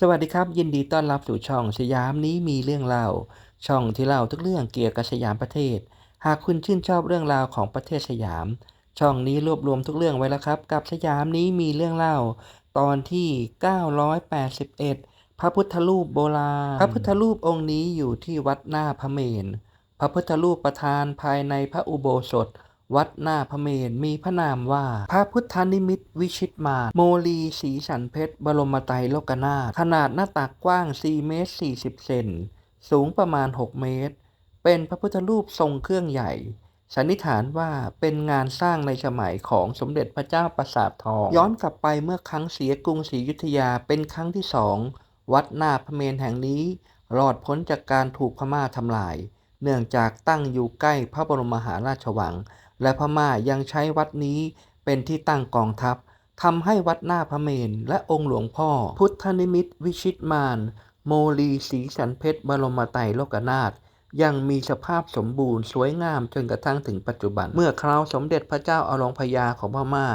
สวัสดีครับ ยินดีต้อนรับสู่ช่องสยามนี้มีเรื่องเล่า ช่องที่เล่าทุกเรื่องเกี่ยวกับสยามประเทศ หากคุณชื่นชอบเรื่องราวของประเทศสยาม ช่องนี้รวบรวมทุกเรื่องไว้แล้วครับ กับสยามนี้มีเรื่องเล่า ตอนที่ 981 พระพุทธรูปโบราณ พระพุทธรูปองค์นี้อยู่ที่วัดหน้าพระเมรุพระพุทธรูปประธานภายในพระอุโบสถ วัดหน้าพระเมรมีพระนามว่า พระพุทธนิมิตวิชิตมาโมลีสีสันเพชร บรมไตรโลกนาถขนาดหน้าตักกว้าง 4 เมตร 40 เซนสูงประมาณ 6 เมตร เป็นพระพุทธรูปทรงเครื่องใหญ่สันนิษฐานว่าเป็นงานสร้างในสมัยของสมเด็จพระเจ้าประสาททอง ย้อนกลับไปเมื่อครั้งเสียกรุงศรีอยุธยาเป็นครั้งที่สอง วัดหน้าพระเมรแห่งนี้ รอดพ้นจากการถูกพม่าทำลาย เนื่องจากตั้งอยู่ใกล้พระบรมมหาราชวัง และพม่ายังใช้วัดนี้เป็นที่ตั้งกองทัพทำให้วัดหน้าพระเมรุและองค์หลวงพ่อ พุทธนิมิตวิชิตมารโมลีสีสันเพชรบรมไตรโลกนาถยังมีสภาพสมบูรณ์สวยงามจนกระทั่งถึงปัจจุบัน เมื่อคราวสมเด็จพระเจ้าอารองพยาของพม่า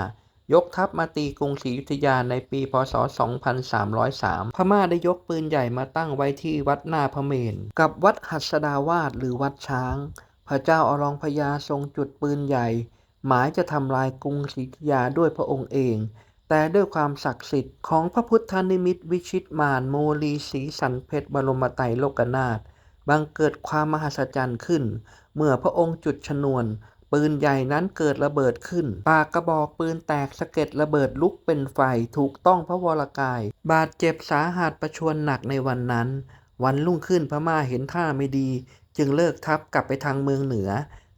ยกทัพมาตีกรุงศรีอยุธยาในปีพศ 2303 พม่าได้ยกปืนใหญ่มาตั้งไว้ที่วัดหน้าพระเมรุกับวัดหัสดาวาสหรือวัดช้าง พระเจ้าอรองพยาทรงจุดปืนใหญ่ หมายจะทำลายกรุงศรีอยุธยาด้วยพระองค์เอง แต่ด้วยความศักดิ์สิทธิ์ของพระพุทธนิมิตวิชิตมารโมลีสีสันเพชรบรมไตรโลกนาถบังเกิดความมหัศจรรย์ขึ้น เมื่อพระองค์จุดชนวน ปืนใหญ่นั้นเกิดระเบิดขึ้น ปากกระบอกปืนแตกสะเก็ดระเบิดลุกเป็นไฟถูกต้องพระวรกาย บาดเจ็บสาหัสประชวรหนักในวันนั้น วันรุ่งขึ้นพระม่าเห็นท่าไม่ดี จึงเลิกทัพกลับไปทางเมืองเหนือ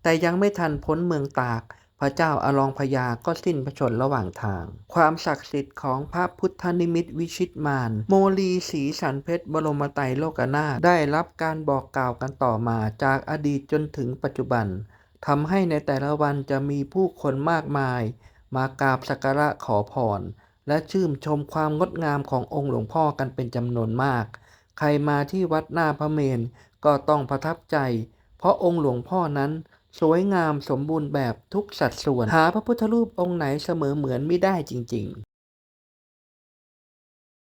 แต่ยังไม่ทันพ้นเมืองตาก พระเจ้าอารองพยาก็สิ้นพระชนระหว่างทาง ความศักดิ์สิทธิ์ของพระพุทธนิมิตวิชิตมารโมลีสีสันเพชรบรมไตรโลกนาถได้รับการบอกกล่าวกันต่อมาจากอดีตจนถึงปัจจุบันทำให้ในแต่ละวันจะมีผู้คนมากมาย มากราบสักการะขอพรและชื่นชมความงดงามขององค์หลวงพ่อกันเป็นจำนวนมาก ใครมาที่วัดหน้าพระเมรุก็ต้องประทับใจ เพราะองค์หลวงพ่อนั้น สวยงามสมบูรณ์แบบทุกสัดส่วน หาพระพุทธรูปองค์ไหนเสมอเหมือนไม่ได้จริง ๆ